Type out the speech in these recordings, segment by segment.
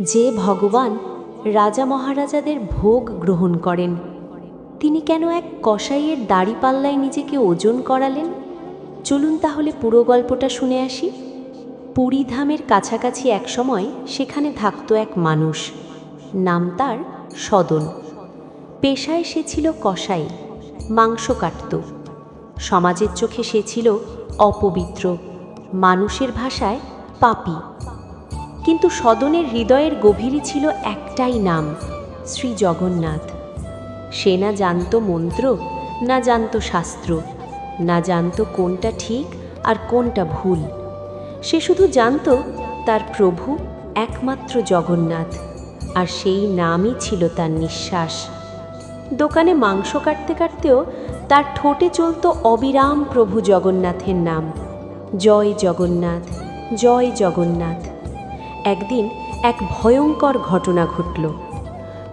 যে ভগবান রাজা মহারাজাদের ভোগ গ্রহণ করেন, তিনি কেন এক কসাইয়ের দাড়িপাল্লায় নিজেকে ওজন করালেন? চলুন তাহলে পুরো গল্পটা শুনে আসি। পুরীধামের কাছাকাছি এক সময় সেখানে থাকতো এক মানুষ, নাম তার সদন। পেশায় সে ছিল কসাই, মাংস কাটত। সমাজের চোখে সে ছিল অপবিত্র, মানুষের ভাষায় পাপী। কিন্তু সদনের হৃদয়ের গভীরে ছিল একটাই নাম, শ্রী জগন্নাথ। সে না জানত মন্ত্র, না জানত শাস্ত্র, না জানত কোনটা ঠিক আর কোনটা ভুল। সে শুধু জানত তার প্রভু একমাত্র জগন্নাথ, আর সেই নামই ছিল তার নিঃশ্বাস। দোকানে মাংস কাটতে কাটতেও তার ঠোঁটে চলত অবিরাম প্রভু জগন্নাথের নাম, জয় জগন্নাথ জয় জগন্নাথ। একদিন এক ভয়ঙ্কর ঘটনা ঘটল।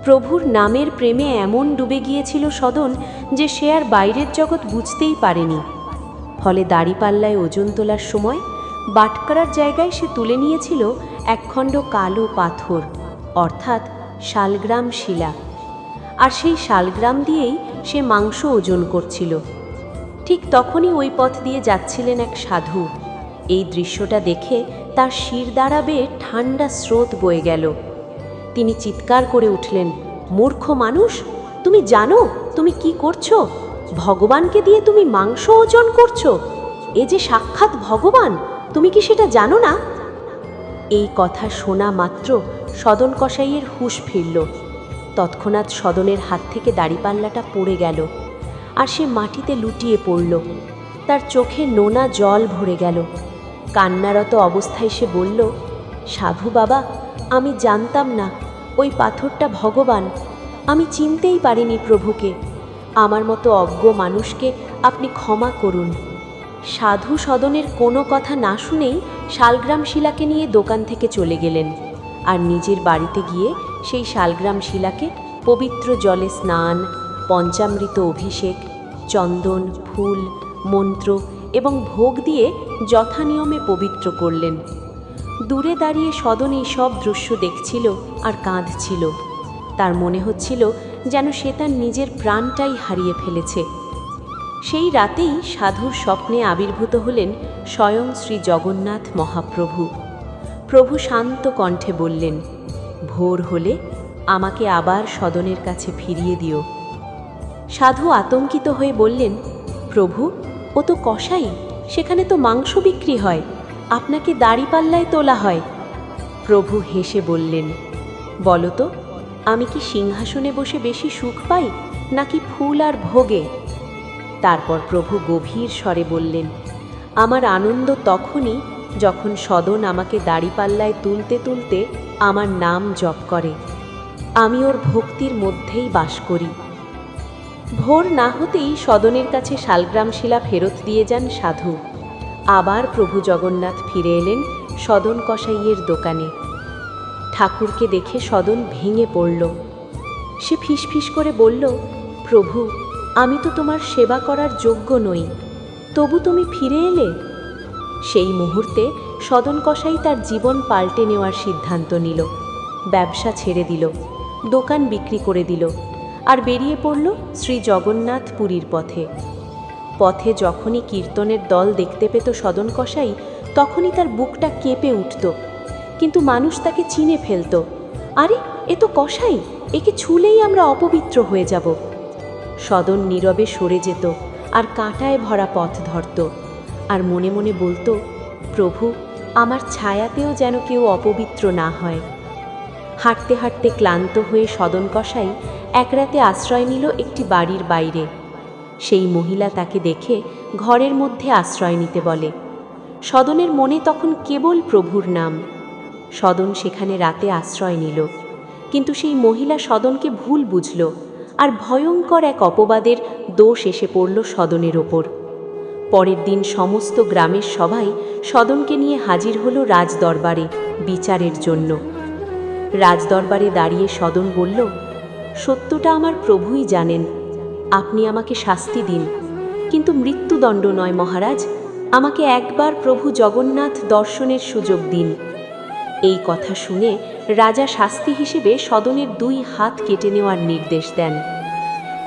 প্রভুর নামের প্রেমে এমন ডুবে গিয়েছিল সদন যে সে আর বাইরের জগৎ বুঝতেই পারেনি। ফলে দাড়িপাল্লায় ওজন তোলার সময় বাটকরার জায়গায় সে তুলে নিয়েছিল একখণ্ড কালো পাথর, অর্থাৎ শালগ্রাম শিলা। আর সেই শালগ্রাম দিয়েই সে মাংস ওজন করছিল। ঠিক তখনই ওই পথ দিয়ে যাচ্ছিলেন এক সাধু। এই দৃশ্যটা দেখে তার শির দাঁড়াবে ঠান্ডা স্রোত বয়ে গেল। তিনি চিৎকার করে উঠলেন, মূর্খ মানুষ, তুমি জানো, তুমি কি করছ? ভগবানকে দিয়ে তুমি মাংস ওজন করছ? এ যে সাক্ষাৎ ভগবান, তুমি কি সেটা জানো না? এই কথা শোনা মাত্র সদন কষাইয়ের হুশ ফিরল। তৎক্ষণাৎ সদনের হাত থেকে দাড়িপাল্লাটা পড়ে গেল আর সে মাটিতে লুটিয়ে পড়ল। তার চোখে নোনা জল ভরে গেল। কান্নারত অবস্থায় সে বলল, সাধু বাবা, আমি জানতাম না, ওই পাথরটা ভগবান। আমি চিনতেই পারিনি প্রভুকে। আমার মতো অজ্ঞ মানুষকে আপনি ক্ষমা করুন। সাধু সদনের কোনো কথা না শুনেই শালগ্রাম শিলাকে নিয়ে দোকান থেকে চলে গেলেন। আর নিজের বাড়িতে গিয়ে সেই শালগ্রাম শিলাকে পবিত্র জলে স্নান, পঞ্চামৃত অভিষেক, চন্দন, ফুল, মন্ত্র এবং ভোগ দিয়ে যথানিয়মে পবিত্র করলেন। দূরে দাঁড়িয়ে সদন এই সব দৃশ্য দেখছিল আর কাঁদছিল। তার মনে হচ্ছিল যেন সে তার নিজের প্রাণটাই হারিয়ে ফেলেছে। সেই রাতেই সাধুর স্বপ্নে আবির্ভূত হলেন স্বয়ং শ্রী জগন্নাথ মহাপ্রভু। প্রভু শান্ত কণ্ঠে বললেন, ভোর হলে আমাকে আবার সদনের কাছে ফিরিয়ে দিও। সাধু আতঙ্কিত হয়ে বললেন, প্রভু ও তো কসাই, সেখানে তো মাংস বিক্রি হয়, আপনাকে দাড়িপাল্লায় তোলা হয়। প্রভু হেসে বললেন, বলো তো, আমি কি সিংহাসনে বসে বেশি সুখ পাই, নাকি ফুল আর ভোগে? তারপর প্রভু গভীর স্বরে বললেন, আমার আনন্দ তখনই যখন সদন আমাকে দাড়িপাল্লায় তুলতে তুলতে আমার নাম জপ করে। আমি ওর ভক্তির মধ্যেই বাস করি। ভোর না হতেই সদনের কাছে শালগ্রাম শিলা ফেরত দিয়ে যান সাধু। আবার প্রভু জগন্নাথ ফিরে এলেন সদন কসাইয়ের দোকানে। ঠাকুরকে দেখে সদন ভেঙে পড়ল। সে ফিসফিস করে বলল, প্রভু, আমি তো তোমার সেবা করার যোগ্য নই। তবু তুমি ফিরে এলে? সেই মুহূর্তে সদন কসাই তার জীবন পাল্টে নেওয়ার সিদ্ধান্ত নিল। ব্যবসা ছেড়ে দিল। দোকান বিক্রি করে দিল। আর বেরিয়ে পড়ল শ্রী জগন্নাথ পুরীর পথে। পথে যখনই কীর্তনের দল দেখতে পেত সদন কষাই তখনই তার বুকটা কেঁপে উঠত। কিন্তু মানুষ তাকে চিনে ফেলত। আরে, এ তো কষাই একে ছুলেই আমরা অপবিত্র হয়ে যাব। সদন নীরবে সরে যেত আর কাঁটায় ভরা পথ ধরত। আর মনে মনে বলতো, প্রভু, আমার ছায়াতেও যেন কেউ অপবিত্র না হয়। হাঁটতে হাঁটতে ক্লান্ত হয়ে সদন কসাই এক রাতে আশ্রয় নিল একটি বাড়ির বাইরে। সেই মহিলা তাকে দেখে ঘরের মধ্যে আশ্রয় নিতে বলে। সদনের মনে তখন কেবল প্রভুর নাম। সদন সেখানে রাতে আশ্রয় নিল। কিন্তু সেই মহিলা সদনকে ভুল বুঝল আর ভয়ঙ্কর এক অপবাদের দোষ এসে পড়ল সদনের ওপর। পরের দিন সমস্ত গ্রামের সবাই সদনকে নিয়ে হাজির হল রাজদরবারে বিচারের জন্য। রাজদরবারে দাঁড়িয়ে সদন বলল সত্যটা আমার প্রভুই জানেন। আপনি আমাকে শাস্তি দিন। কিন্তু মৃত্যুদণ্ড নয় মহারাজ, আমাকে একবার প্রভু জগন্নাথ দর্শনের সুযোগ দিন। এই কথা শুনে রাজা শাস্তি হিসেবে সদনের দুই হাত কেটে নেওয়ার নির্দেশ দেন।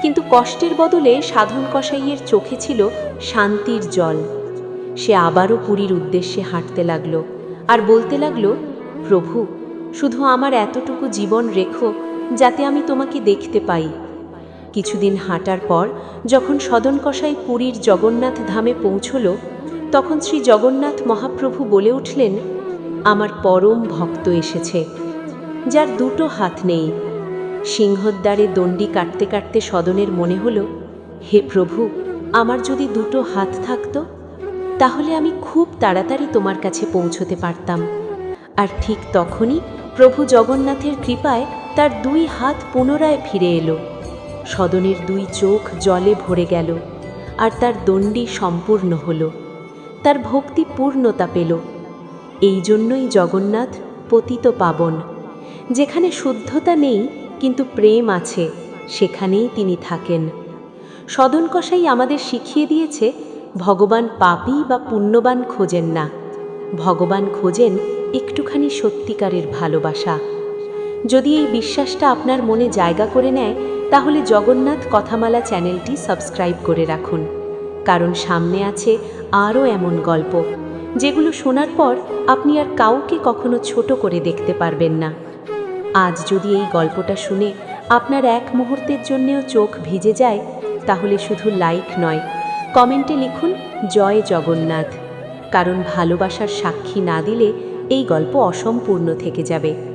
কিন্তু কষ্টের বদলে সাধন কষাইয়ের চোখে ছিল শান্তির জল। সে আবারও পুরীর উদ্দেশ্যে হাঁটতে লাগল আর বলতে লাগল, প্রভু, শুধু আমার এতটুকু জীবন রেখো যাতে আমি তোমাকে দেখতে পাই। কিছুদিন হাঁটার পর যখন সদন কষাই পুরীর জগন্নাথ ধামে পৌঁছল, তখন শ্রী জগন্নাথ মহাপ্রভু বলে উঠলেন, আমার পরম ভক্ত এসেছে, যার দুটো হাত নেই। সিংহদ্বারে দণ্ডি কাটতে কাটতে সদনের মনে হলো, হে প্রভু, আমার যদি দুটো হাত থাকতো, তাহলে আমি খুব তাড়াতাড়ি তোমার কাছে পৌঁছতে পারতাম। আর ঠিক তখনই প্রভু জগন্নাথের কৃপায় তার দুই হাত পুনরায় ফিরে এলো। সদনের দুই চোখ জলে ভরে গেল আর তার দণ্ডি সম্পূর্ণ হল। তার ভক্তি পূর্ণতা পেল। এই জন্যই জগন্নাথ পতিত পাবন। যেখানে শুদ্ধতা নেই, কিন্তু প্রেম আছে, সেখানেই তিনি থাকেন। সদন কষাই আমাদের শিখিয়ে দিয়েছে, ভগবান পাপী বা পুণ্যবান খোঁজেন না। ভগবান খোঁজেন একটুখানি সত্যিকারের ভালোবাসা। যদি এই বিশ্বাসটা আপনার মনে জায়গা করে নেয়, তাহলে জগন্নাথ কথামালা চ্যানেলটি সাবস্ক্রাইব করে রাখুন। কারণ সামনে আছে আরও এমন গল্প, যেগুলো শোনার পর আপনি আর কাউকে কখনো ছোট করে দেখতে পারবেন না। আজ যদি এই গল্পটা শুনে আপনার এক মুহূর্তের জন্যেও চোখ ভিজে যায়, তাহলে শুধু লাইক নয়, কমেন্টে লিখুন, জয় জগন্নাথ। কারণ ভালোবাসার সাক্ষী না দিলে এই গল্প অসম্পূর্ণ থেকে যাবে।